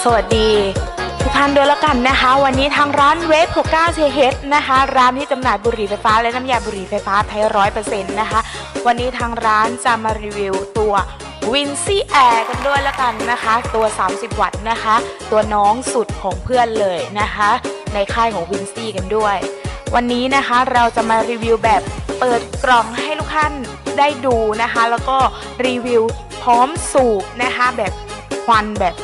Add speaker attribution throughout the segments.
Speaker 1: สวัสดีทุกท่านด้วยแล้วกันนะคะ วันนี้ทางร้านเวฟ69 CH นะคะ ร้านที่จำหน่ายบุหรี่ไฟฟ้าและน้ำยาบุหรี่ไฟฟ้าไทยร้อยเปอร์เซ็นต์นะคะ วันนี้ทางร้านจะมารีวิวตัววินซี่แอร์กันด้วยแล้วกันนะคะ ตัว 30 วัตต์นะคะ ตัวน้องสุดของเพื่อนเลยนะคะ ในค่ายของวินซี่กันด้วย วันนี้นะคะเราจะมารีวิวแบบเปิดกล่องให้ลูกท่านได้ดูนะคะ แล้วก็รีวิวพร้อมสูบนะคะแบบควันแบบ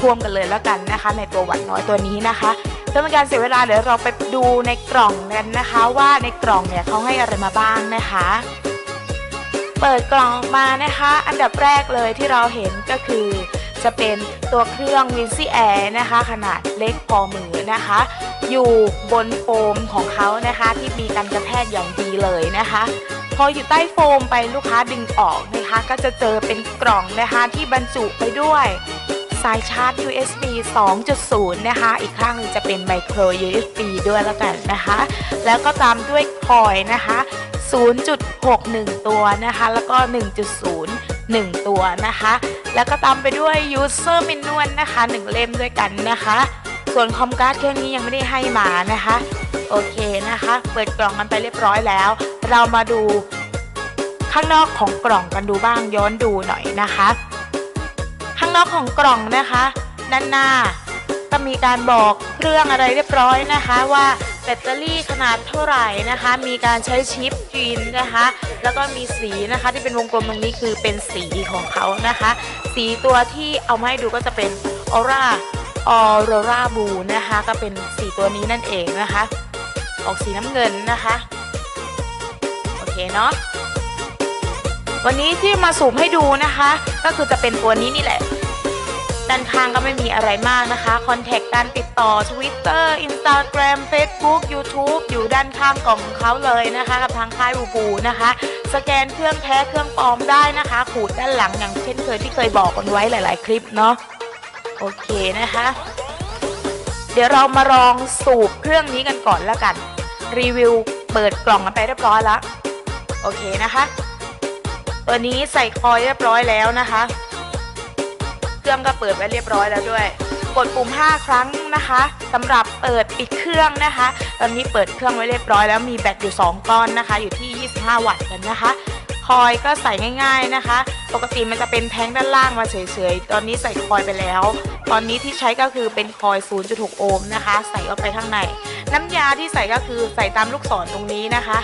Speaker 1: ท่วมๆกันเลยแล้วกันนะคะ ในตัวหวัดน้อยตัวนี้นะคะเพื่อเป็นการเสียเวลาเดี๋ยวเราไปดูในกล่องกันนะคะ ว่าในกล่องเนี่ยเขาให้อะไรมาบ้างนะคะ เปิดกล่องออกมานะคะ อันดับแรกเลยที่เราเห็นก็คือ จะเป็นตัวเครื่อง w i n ซี่แอร์นะคะ ขนาดเล็กพอมือนะคะ อยู่บนโฟมของเขานะคะที่มีการกระแทกอย่างดีเลยนะคะพออยู่ใต้โฟมไปลูกค้าดึงออกนะคะ ก็จะเจอเป็นกล่องนะคะที่บรรจุไปด้วย สายชาร์จ USB 2.0 นะคะ อีกข้างหนึงจะเป็น micro USB ด้วยแล้วกันนะคะ แล้วก็ตามด้วยคอยนะคะ 0.61 ตัวนะคะ แล้วก็ 1.0 1 ตัวนะคะ แล้วก็ตามไปด้วย user manual นะคะ 1 เล่มด้วยกันนะคะ ส่วนคอมการ์ดเครื่องนี้ยังไม่ได้ให้มานะคะ โอเคนะคะ เปิดกล่องมันไปเรียบร้อยแล้ว เรามาดูข้างนอกของกล่องกันดูบ้างย้อนดูหน่อยนะคะ ข้างนอกของกล่องนะคะ ด้านหน้า ก็มีการบอกเครื่องอะไรเรียบร้อยนะคะ ว่าแบตเตอรี่ขนาดเท่าไหร่นะคะ มีการใช้ชิปจีนนะคะ แล้วก็มีสีนะคะที่เป็นวงกลมตรงนี้คือเป็นสีของเขานะคะ สีตัวที่เอามาให้ดูก็จะเป็นออร่าออโรราบูนะคะ ก็เป็นสีตัวนี้นั่นเองนะคะ ออกสีน้ำเงินนะคะ โอเคเนาะ วันนี้ที่มาสูมให้ดูนะคะ ก็คือจะเป็นตัวนี้นี่แหละ ด้านข้างก็ไม่มีอะไรมากนะคะ คอนแทคการติดต่อ Twitter Instagram Facebook YouTube อยู่ด้านข้างกล่องของเขาเลยนะคะ กับทางค่ายบูบูนะคะ สแกนเครื่องแท้เครื่องปลอมได้นะคะ ขูดด้านหลังอย่างเช่นเคยที่เคยบอกกันไว้หลาย ๆ คลิปเนาะโอเคนะคะ เดี๋ยวเรามาลองสูบเครื่องนี้กันก่อนแล้วกัน รีวิวเปิดกล่องกันไปเรียบร้อยแล้ว โอเคนะคะ ตัวนี้ใส่คอยเรียบร้อยแล้วนะคะ เครื่องก็เปิดไว้เรียบร้อยแล้วด้วย กดปุ่ม 5 ครั้งนะคะสำหรับเปิดปิดเครื่องนะคะ ตอนนี้เปิดเครื่องไว้เรียบร้อยแล้วมีแบตอยู่ 2 ก้อนนะคะ อยู่ที่ 25 วัตต์กันนะคะ คอยก็ใส่ง่ายๆนะคะ ปกติมันจะเป็นแท้งด้านล่างมาเฉยๆ ตอนนี้ใส่คอยไปแล้ว ตอนนี้ที่ใช้ก็คือเป็นคอย 0.6 โอห์มนะคะ ใส่เข้าไปข้างใน น้ำยาที่ใส่ก็คือใส่ตามลูกศรตรงนี้นะคะ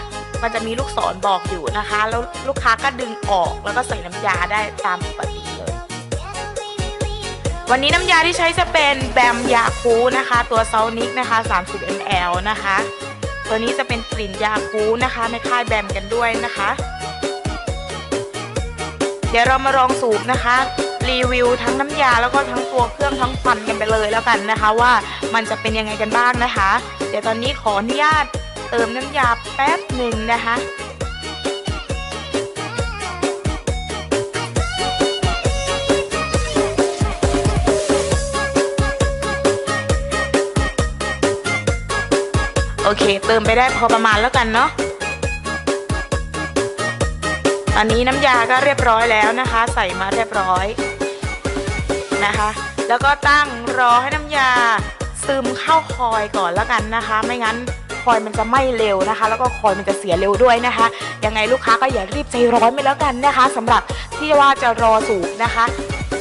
Speaker 1: มันจะมีลูกศรบอกอยู่นะคะ แล้วลูกค้าก็ดึงออกแล้วก็ใส่น้ำยาได้ตามปกติเลย วันนี้น้ำยาที่ใช้จะเป็นแบมยาคูนะคะ ตัวเซานิกนะคะ 30 ml นะคะ ตัวนี้จะเป็นกลิ่นยาคูนะคะในค่ายแบมกันด้วยนะคะ เดี๋ยวเรามาลองสูบนะคะรีวิวทั้งน้ำยาแล้วก็ทั้งตัวเครื่องทั้งฟันกันไปเลยแล้วกันนะคะ ว่ามันจะเป็นยังไงกันบ้างนะคะ เดี๋ยวตอนนี้ขออนุญาต เติมน้ำยาแป๊บหนึ่งนะคะโอเค เติมไปได้พอประมาณแล้วกันเนาะตอนนี้น้ำยาก็เรียบร้อยแล้วนะคะ ใส่มาเรียบร้อยนะคะ แล้วก็ตั้งรอให้น้ำยาซึมเข้าคอยก่อนแล้วกันนะคะ ไม่งั้น คอยมันจะไหม้เร็วนะคะ แล้วก็คอยมันจะเสียเร็วด้วยนะคะยังไงลูกค้าก็อย่ารีบใจร้อนไปแล้วกันนะคะสำหรับที่ว่าจะรอสูบนะคะ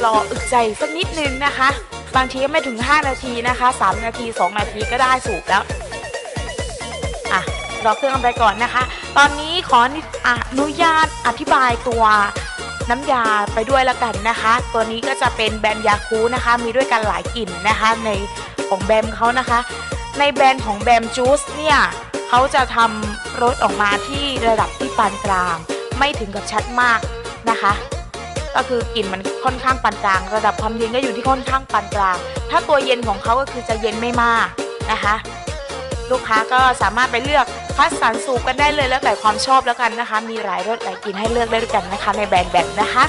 Speaker 1: รออึดใจสักนิดนึงนะคะ บางทีก็ไม่ถึง 5 นาทีนะคะ 3 นาที 2 นาทีก็ได้สูบแล้วอะรอเครื่องไปก่อนนะคะ ตอนนี้ขออนุญาตอธิบายตัวน้ำยาไปด้วยละกันนะคะ ตัวนี้ก็จะเป็นแบรนด์ยาคูนะคะ มีด้วยกันหลายกลิ่นนะคะ ในของแบมเขานะคะ ในแบรนด์ของแบมจูสเนี่ยเขาจะทำรสออกมาที่ระดับที่ปานกลาง ไม่ถึงกับชัดมากนะคะ ก็คือกลิ่นมันค่อนข้างปานกลาง ระดับความเย็นก็อยู่ที่ค่อนข้างปานกลาง ถ้าตัวเย็นของเขาก็คือจะเย็นไม่มากนะคะ ลูกค้าก็สามารถไปเลือกคัดสรรสูบกันได้เลยแล้วแต่ความชอบแล้วกันนะคะ มีหลายรสหลายกลิ่นให้เลือกได้ด้วยกันนะคะ ในแบรนด์แบบนะคะ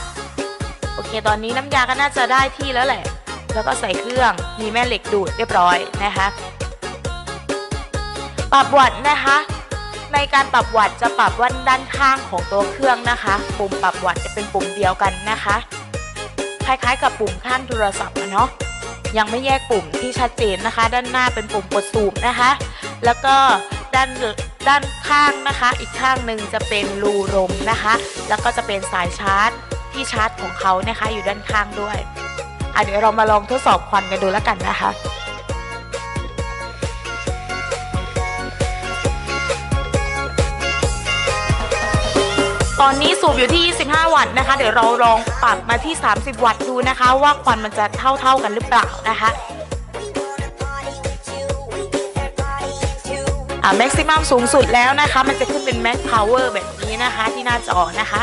Speaker 1: โอเค ตอนนี้น้ำยาก็น่าจะได้ที่แล้วแหละ แล้วก็ใส่เครื่อง มีแม่เหล็กดูดเรียบร้อยนะคะ ปรับวัดนะคะ ในการปรับวัดจะปรับวัดด้านข้างของตัวเครื่องนะคะ ปุ่มปรับวัดจะเป็นปุ่มเดียวกันนะคะ คล้ายๆ กับปุ่มข้างโทรศัพท์อะเนาะยังไม่แยกปุ่มที่ชัดเจนนะคะ ด้านหน้าเป็นปุ่มกดสูบนะคะ แล้วก็ด้านด้านข้างนะคะ อีกข้างหนึ่งจะเป็นรูลมนะคะ แล้วก็จะเป็นสายชาร์จที่ชาร์จของเขานะคะ อยู่ด้านข้างด้วยอะเดี๋ยวเรามาลองทดสอบควันกันดูแล้วกันนะคะ ตอนนี้สูบอยู่ที่ 25 วัตต์นะคะ เดี๋ยวเราลองปรับมาที่ 30 วัตต์ดูนะคะ ว่าควันมันจะเท่าๆกันหรือเปล่านะคะอ่าแม็กซิมัมสูงสุดแล้วนะคะ มันจะขึ้นเป็นแม็กพาวเวอร์แบบนี้นะคะที่หน้าจอนะคะ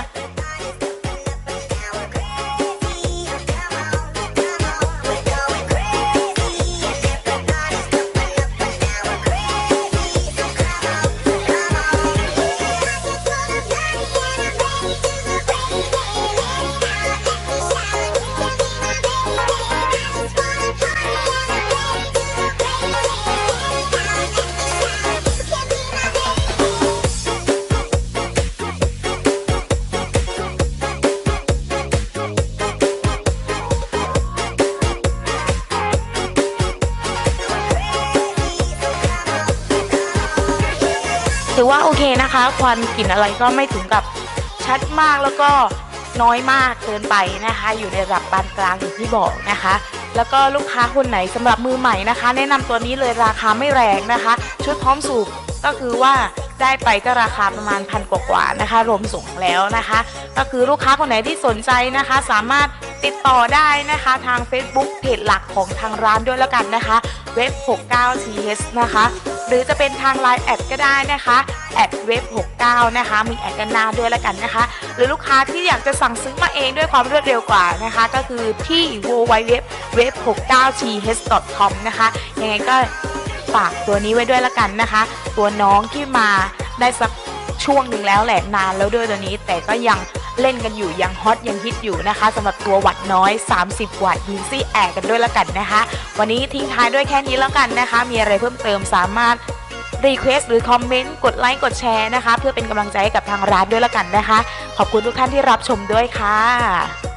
Speaker 1: ว่าโอเคนะคะ ควันกลิ่นอะไรก็ไม่ถึงกับชัดมากแล้วก็น้อยมากเกินไปนะคะ อยู่ในระดับปานกลางอย่างที่บอกนะคะ แล้วก็ลูกค้าคนไหนสำหรับมือใหม่นะคะ แนะนำตัวนี้เลยราคาไม่แรงนะคะ ชุดพร้อมสูบก็คือว่าได้ไปก็ราคาประมาณพันกว่าๆนะคะ รวมส่งแล้วนะคะ ก็คือลูกค้าคนไหนที่สนใจนะคะ สามารถติดต่อได้นะคะทาง Facebook เพจหลักของทางร้านด้วยแล้วกันนะคะ เว็บ 69th นะคะ หรือจะเป็นทาง Line แอดก็ได้นะคะ แอดเว็บ69 นะคะ มีแอดกันหน้าด้วยแล้วกันนะคะ หรือลูกค้าที่อยากจะสั่งซื้อมาเองด้วยความรวดเร็วกว่านะคะ ก็คือที่ www เว็บ 69th.com นะคะยังไงก็ฝากตัวนี้ไว้ด้วยแล้วกันนะคะ ตัวน้องที่มาได้สักช่วงหนึ่งแล้วแหละนานแล้วด้วยตัวนี้ แต่ก็ยังเล่นกันอยู่ยังฮอตยังฮิตอยู่นะคะสำหรับตัววัดน้อย 30 วัตต์ยินซี่แอร์กันด้วยแล้วกันนะคะ วันนี้ทิ้งท้ายด้วยแค่นี้แล้วกันนะคะ มีอะไรเพิ่มเติมสามารถ รีเควสหรือคอมเมนต์กดไลค์กดแชร์นะคะ เพื่อเป็นกำลังใจให้กับทางร้านด้วยละกันนะคะ ขอบคุณทุกท่านที่รับชมด้วยค่ะ